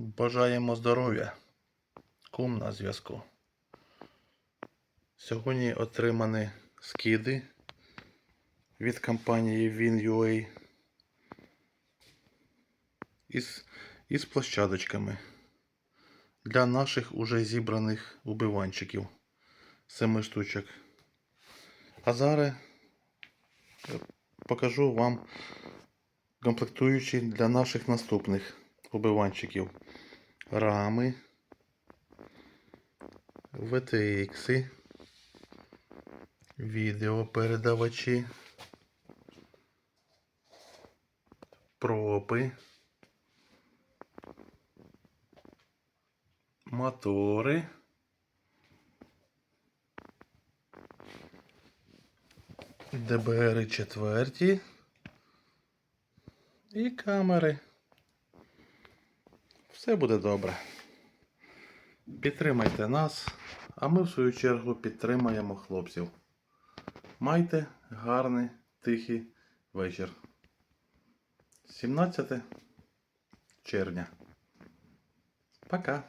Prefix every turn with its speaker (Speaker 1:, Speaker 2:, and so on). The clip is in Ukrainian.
Speaker 1: Бажаємо здоров'я. Кум на зв'язку. Сьогодні отримані скиди від компанії WinUA із, із площадочками для наших уже зібраних убиванчиків. Семи штучок. А зараз е, покажу вам комплектуючі для наших наступних убиванчиків. Рами, VTX, відеопередавачі, пропи, мотори, ДБР четверті. І камери. Все буде добре. Підтримайте нас, а ми в свою чергу підтримаємо хлопців. Майте гарний тихий вечір. 17 червня. Пока.